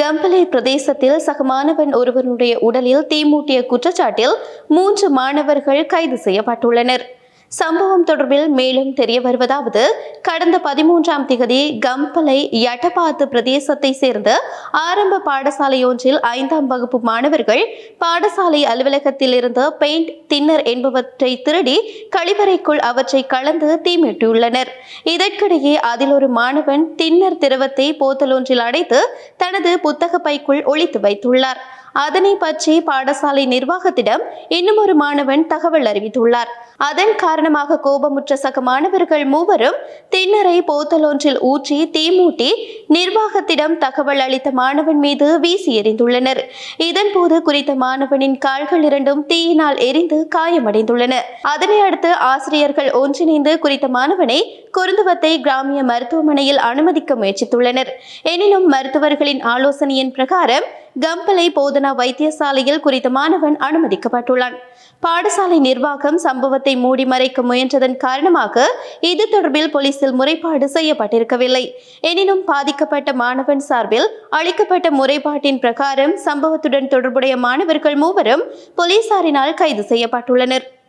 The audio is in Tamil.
கம்பளை பிரதேசத்தில் சக மாணவன் ஒருவனுடைய உடலில் தீமூட்டிய குற்றச்சாட்டில் மூன்று மாணவர்கள் கைது செய்யப்பட்டுள்ளனர். சம்பவம் தொடர்பில் மேலும் தெரிய வருவதாவது கடந்த பதிமூன்றாம் திகதி கம்பலை யட்டபாத்து பிரதேசத்தை சேர்ந்த ஆரம்ப பாடசாலையொன்றில் ஐந்தாம் வகுப்பு மாணவர்கள் பாடசாலை அலுவலகத்தில் இருந்த பெயிண்ட் தின்னர் என்பவற்றை திருடி கழிவறைக்குள் அவற்றை கலந்து தீமிட்டுள்ளனர். இதற்கிடையே அதில் ஒரு மாணவன் தின்னர் திரவத்தை போத்தலொன்றில் அடைத்து தனது புத்தக பைக்குள் ஒழித்து வைத்துள்ளார். அதனை பற்றி பாடசாலை நிர்வாகத்திடம் இன்னும் ஒரு மாணவன் தகவல் அறிவித்துள்ளார். அதன் காரணமாக கோபமுற்ற சக மாணவர்கள் மூவரும் திண்ணரை போத்தலொன்றில் ஊற்றி தீமூட்டி நிர்வாகத்திடம் தகவல் அளித்த மாணவன் மீது வீசி எறிந்துள்ளனர். இதன்போது குறித்த மாணவனின் கால்கள் இரண்டும் தீயினால் எரிந்து காயமடைந்துள்ளன. அதனை அடுத்து ஆசிரியர்கள் ஒன்றிணைந்து குறித்த மாணவனை குருந்துவத்தை கிராமிய மருத்துவமனையில் அனுமதிக்க முயற்சித்துள்ளனர். எனினும் மருத்துவர்களின் ஆலோசனையின் பிரகாரம் கம்பளை போதனா வைத்தியசாலையில் குறித்த மாணவன் அனுமதிக்கப்பட்டுள்ளான். பாடசாலை நிர்வாகம் சம்பவத்தை மூடி மறைக்க முயன்றதன் காரணமாக இது தொடர்பில் போலீசில் முறைப்பாடு செய்யப்பட்டிருக்கவில்லை. எனினும் பாதிக்கப்பட்ட மாணவன் சார்பில் அளிக்கப்பட்ட முறைப்பாட்டின் பிரகாரம் சம்பவத்துடன் தொடர்புடைய மாணவர்கள் மூவரும் போலீசாரினால் கைது செய்யப்பட்டுள்ளனர்.